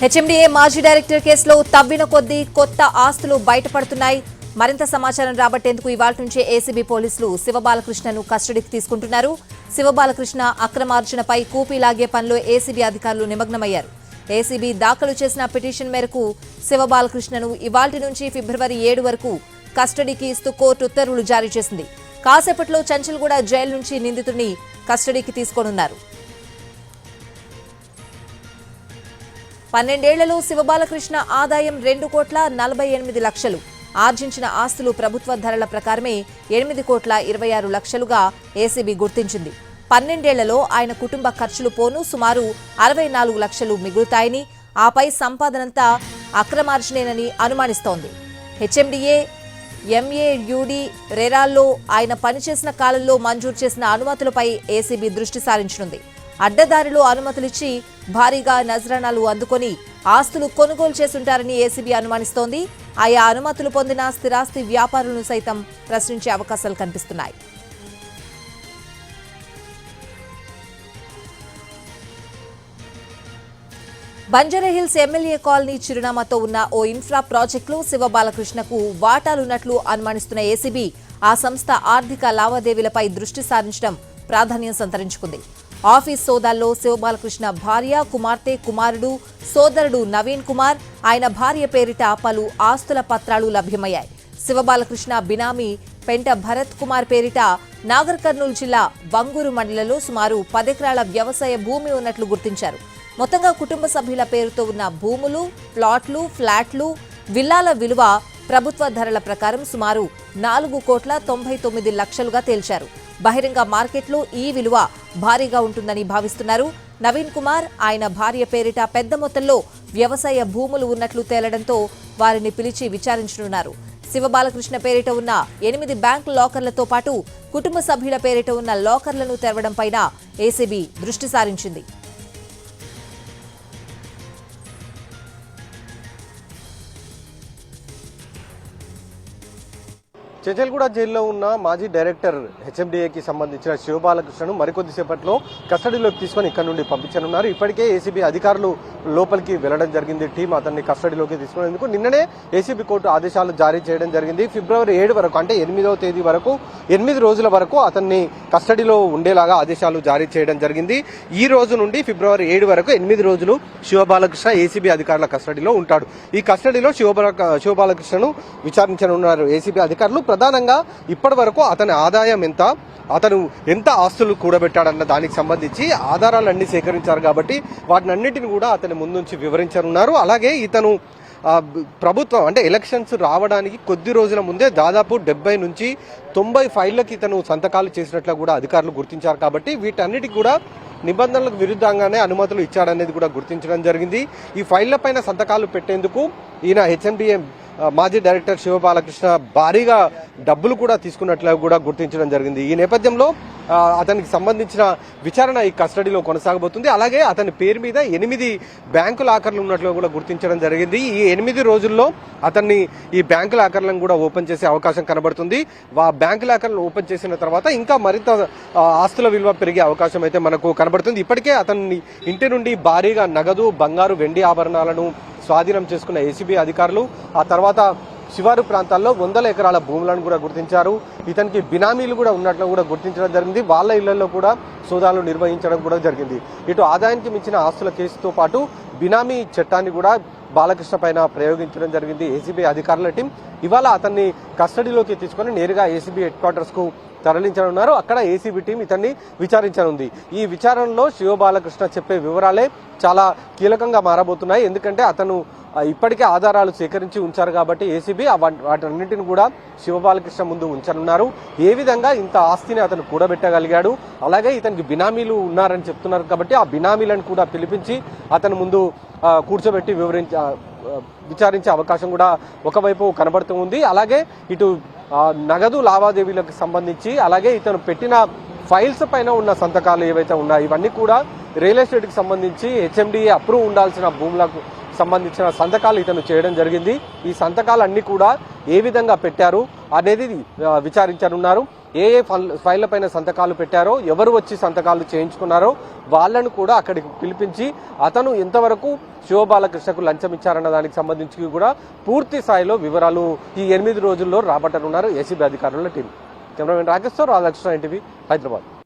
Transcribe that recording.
HMDA మాజీ director కేసులో తవ్విన కొద్దీ కొత్త ఆస్తులు బయటపడుతున్నాయి. మరింత సమాచారం రాబట్టేందుకు ఇవాళ నుంచే ఏసీబీ పోలీసులు శివబాలకృష్ణను కస్టడీకి తీసుకుంటున్నారు. శివబాలకృష్ణ అక్రమార్జనపై కూపీ లాగే పనిలో ఏసీబీ అధికారులు నిమగ్నమయ్యారు. ఏసీబీ దాఖలు చేసిన పిటిషన్ మేరకు శివబాలకృష్ణను ఇవాల్టి నుంచి ఫిబ్రవరి ఏడు వరకు కస్టడీకి ఇస్తూ కోర్టు ఉత్తర్వులు జారీ చేసింది. కాసేపట్లో చంచల్గూడ జైలు నుంచి నిందితుడిని కస్టడీకి తీసుకోనున్నారు. పన్నెండేళ్ళలో శివబాలకృష్ణ ఆదాయం రెండు కోట్ల నలభై ఎనిమిది లక్షలు. ఆర్జించిన ఆస్తులు ప్రభుత్వ ధరల ప్రకారమే ఎనిమిది కోట్ల ఇరవై ఆరు లక్షలుగా ఏసీబీ గుర్తించింది. పన్నెండేళ్ళలో ఆయన కుటుంబ ఖర్చులు పోను సుమారు అరవై నాలుగు లక్షలు మిగులుతాయని ఆపై సంపాదనంతా అక్రమార్జనేనని అనుమానిస్తోంది. హెచ్ఎండిఏ ఎంఏయుడి రెరాల్లో ఆయన పనిచేసిన కాలంలో మంజూరు చేసిన అనుమతులపై ఏసీబీ దృష్టి సారించనుంది. అడ్డదారిలో అనుమతులిచ్చి భారీగా నజరానాలు అందుకొని ఆస్తులు కొనుగోలు చేసుంటారని ఏసీబీ అనుమానిస్తోంది. ఆయా అనుమతులు పొందిన స్థిరాస్తి వ్యాపారులను సైతం ప్రశ్నించే అవకాశాలు కనిపిస్తున్నాయి. బంజారాహిల్స్ ఎమ్మెల్యే కాలనీ చిరునామాతో ఉన్న ఓ ఇన్ఫ్రా ప్రాజెక్టులో శివ బాలకృష్ణకు వాటాలున్నట్లు అనుమానిస్తున్న ఏసీబీ ఆ సంస్థ ఆర్థిక లావాదేవీలపై దృష్టి సారించడం ప్రాధాన్యం సంతరించుకుంది. ఆఫీస్ సోదాల్లో శివబాలకృష్ణ భార్య కుమార్తె కుమారుడు సోదరుడు నవీన్ కుమార్. ఆయన భార్య పేరిట పలు ఆస్తుల పత్రాలు లభ్యమయ్యాయి. శివబాలకృష్ణ బినామీ పెంట భరత్ కుమార్ పేరిట నాగర్ కర్నూలు జిల్లా బంగూరు మండలంలో సుమారు పదెకరాల వ్యవసాయ భూమి ఉన్నట్లు గుర్తించారు. మొత్తంగా కుటుంబ సభ్యుల పేరుతో ఉన్న భూములు ప్లాట్లు ఫ్లాట్లు విల్లాల విలువ ప్రభుత్వ ధరల ప్రకారం సుమారు నాలుగు కోట్ల తొంభై తొమ్మిది లక్షలుగా తేల్చారు. బహిరంగ మార్కెట్లో ఈ విలువ భారీగా ఉంటుందని భావిస్తున్నారు. నవీన్ కుమార్ ఆయన భార్య పేరిట పెద్ద మొత్తంలో వ్యవసాయ భూములు ఉన్నట్లు తేలడంతో వారిని పిలిచి విచారించనున్నారు. శివబాలకృష్ణ పేరిట ఉన్న ఎనిమిది బ్యాంక్ లాకర్లతో పాటు కుటుంబ సభ్యుల పేరిట ఉన్న లాకర్లను తెరవడంపైన ఏసీబీ దృష్టి సారించింది. చెంచల్గూడ జైల్లో ఉన్న మాజీ డైరెక్టర్ హెచ్ఎండిఏకి సంబంధించిన శివబాలకృష్ణను మరికొద్దిసేపట్లో కస్టడీలోకి తీసుకొని ఇక్కడ నుండి పంపించనున్నారు. ఇప్పటికే ఏసీబీ అధికారులు లోపలికి వెళ్ళడం జరిగింది. టీం అతన్ని కస్టడీలోకి తీసుకునేందుకు నిన్ననే ఏసీబీ కోర్టు ఆదేశాలు జారీ చేయడం జరిగింది. ఫిబ్రవరి ఏడు వరకు అంటే ఎనిమిదవ తేదీ వరకు ఎనిమిది రోజుల వరకు అతన్ని కస్టడీలో ఉండేలాగా ఆదేశాలు జారీ చేయడం జరిగింది. ఈ రోజు నుండి ఫిబ్రవరి ఏడు వరకు ఎనిమిది రోజులు శివబాలకృష్ణ ఏసీబీ అధికారుల కస్టడీలో ఉంటాడు. ఈ కస్టడీలో శివబాల శివబాలకృష్ణను విచారించనున్నారు ఏసీబీ అధికారులు. ప్రధానంగా ఇప్పటి వరకు అతని ఆదాయం ఎంత అతను ఎంత ఆస్తులు కూడబెట్టాడన్న దానికి సంబంధించి ఆధారాలన్నీ సేకరించారు కాబట్టి వాటినన్నిటిని కూడా అతని ముందుంచి వివరించనున్నారు. అలాగే ఇతను ప్రభుత్వం అంటే ఎలక్షన్స్ రావడానికి కొద్ది రోజుల ముందే దాదాపు డెబ్బై నుంచి తొంభై ఫైళ్ళకి ఇతను సంతకాలు చేసినట్లు కూడా అధికారులు గుర్తించారు. కాబట్టి వీటన్నిటికి కూడా నిబంధనలకు విరుద్ధంగానే అనుమతులు ఇచ్చాడనేది కూడా గుర్తించడం జరిగింది. ఈ ఫైళ్ళ పైన సంతకాలు పెట్టేందుకు ఈయన హెచ్ఎండిఎం మాజీ డైరెక్టర్ శివబాలకృష్ణ భారీగా డబ్బులు కూడా తీసుకున్నట్లు కూడా గుర్తించడం జరిగింది. ఈ నేపథ్యంలో అతనికి సంబంధించిన విచారణ ఈ కస్టడీలో కొనసాగబోతుంది. అలాగే అతని పేరు మీద ఎనిమిది బ్యాంకు లాకర్లు ఉన్నట్లు కూడా గుర్తించడం జరిగింది. ఈ ఎనిమిది రోజుల్లో అతన్ని ఈ బ్యాంకు లాకర్లను కూడా ఓపెన్ చేసే అవకాశం కనబడుతుంది. ఆ బ్యాంకు లాకర్లు ఓపెన్ చేసిన తర్వాత ఇంకా మరింత ఆస్తుల విలువ పెరిగే అవకాశం అయితే మనకు కనబడుతుంది. ఇప్పటికే అతన్ని ఇంటి నుండి భారీగా నగదు బంగారు వెండి ఆభరణాలను స్వాధీనం చేసుకున్న ఏసీబీ అధికారులు ఆ తర్వాత శివారు ప్రాంతాల్లో వందల ఎకరాల భూములను కూడా గుర్తించారు. ఇతనికి బినామీలు కూడా ఉన్నట్లు కూడా గుర్తించడం జరిగింది. వాళ్ళ ఇళ్ళలో కూడా సోదాలు నిర్వహించడం కూడా జరిగింది. ఇటు ఆదాయానికి మించిన ఆస్తుల కేసుతో పాటు బినామీ చట్టాన్ని కూడా బాలకృష్ణ పైన ప్రయోగించడం జరిగింది. ఏసీబీ అధికారుల టీం ఇవాళ అతన్ని కస్టడీలోకి తీసుకొని నేరుగా ఏసీబీ హెడ్ క్వార్టర్స్కు తరలించనున్నారు. అక్కడ ఏసీబీ టీం ఇతన్ని విచారించనుంది. ఈ విచారణలో శివ బాలకృష్ణ చెప్పే వివరాలే చాలా కీలకంగా మారబోతున్నాయి. ఎందుకంటే అతను ఇప్పటికే ఆధారాలు సేకరించి ఉంచారు కాబట్టి ఏసీబీ వాటన్నింటిని కూడా శివబాలకృష్ణ ముందు ఉంచనున్నారు. ఏ విధంగా ఇంత ఆస్తిని అతను కూడబెట్టగలిగాడు? అలాగే ఇతనికి బినామీలు ఉన్నారని చెప్తున్నారు కాబట్టి ఆ బినామీలను కూడా పిలిపించి అతను ముందు కూర్చోబెట్టి వివరించి విచారించే అవకాశం కూడా ఒకవైపు కనబడుతూ ఉంది. అలాగే ఇటు నగదు లావాదేవీలకు సంబంధించి అలాగే ఇతను పెట్టిన ఫైల్స్ పైన ఉన్న సంతకాలు ఏవైతే ఉన్నాయో ఇవన్నీ కూడా రియల్ ఎస్టేట్కి సంబంధించి హెచ్ఎండిఏ అప్రూవ్ ఉండాల్సిన భూములకు సంబంధించిన సంతకాలు ఇతను చేయడం జరిగింది. ఈ సంతకాలు అన్ని కూడా ఏ విధంగా పెట్టారు అనేది విచారించనున్నారు. ఏ ఏ ఫైల్- ఫైళ్ళ పైన సంతకాలు పెట్టారో ఎవరు వచ్చి సంతకాలు చేయించుకున్నారో వాళ్ళను కూడా అక్కడికి పిలిపించి అతను ఎంతవరకు శివబాలకృష్ణకు లంచం ఇచ్చారన్న దానికి సంబంధించి కూడా పూర్తి స్థాయిలో వివరాలు ఈ ఎనిమిది రోజుల్లో రాబట్టనున్నారు ఏసీబీ అధికారుల team. Cameraman Rakeshwar Radhakrishna NTV Hyderabad.